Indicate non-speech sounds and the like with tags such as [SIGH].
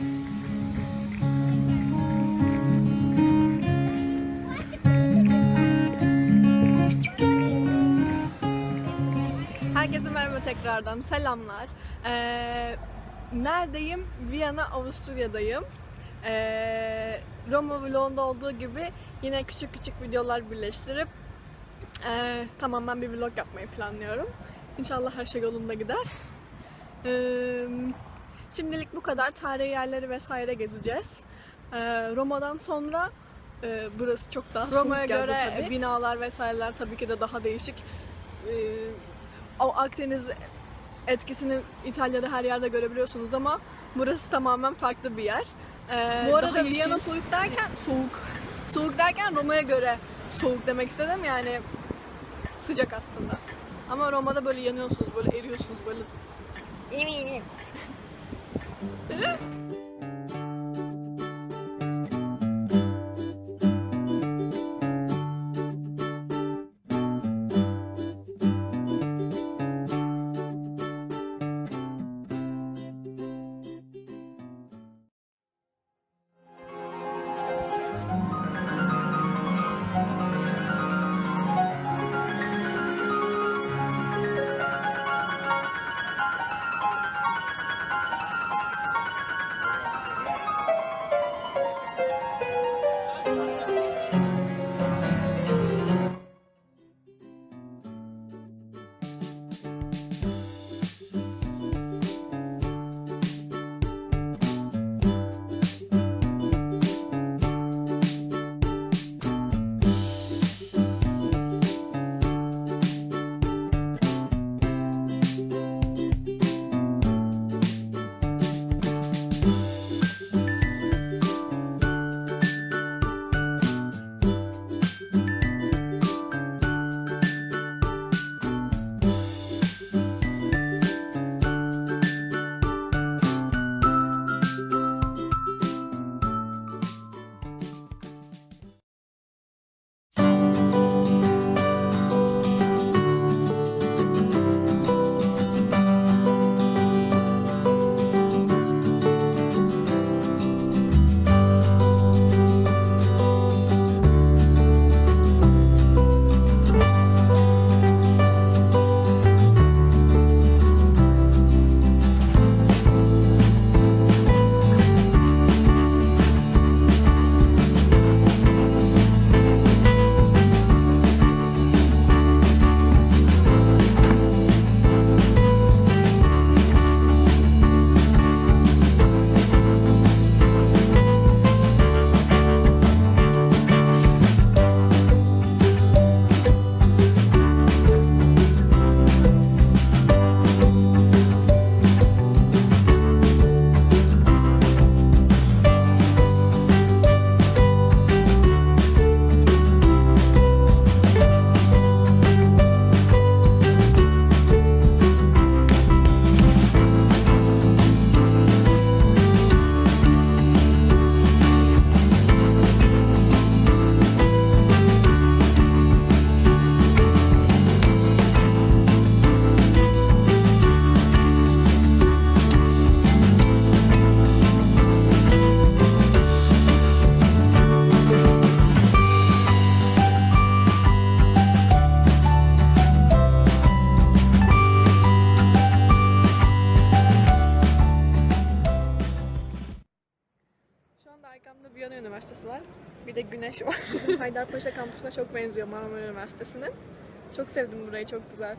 Herkese merhaba tekrardan. Selamlar. Ee, neredeyim? Viyana, Avusturya'dayım. Ee, Roma vlogunda olduğu gibi yine küçük küçük videolar birleştirip ee, tamamen bir vlog yapmayı planlıyorum. İnşallah her şey yolunda gider. Ee, şimdilik bu kadar. Tarihi yerleri vesaire gezeceğiz. Ee, Roma'dan sonra e, burası çok daha Roma'ya göre tabii. binalar vesaireler tabii ki de daha değişik. Ee, o Akdeniz etkisini İtalya'da her yerde görebiliyorsunuz ama burası tamamen farklı bir yer. Ee, Bu arada Viyana soğuk derken [LAUGHS] soğuk. Soğuk derken Roma'ya göre soğuk demek istedim yani sıcak aslında. Ama Roma'da böyle yanıyorsunuz, böyle eriyorsunuz, böyle eminim. Huh? Arkamda Viyana Üniversitesi var. Bir de güneş var. [LAUGHS] Haydarpaşa kampüsüne çok benziyor Marmara Üniversitesi'nin. Çok sevdim burayı, çok güzel.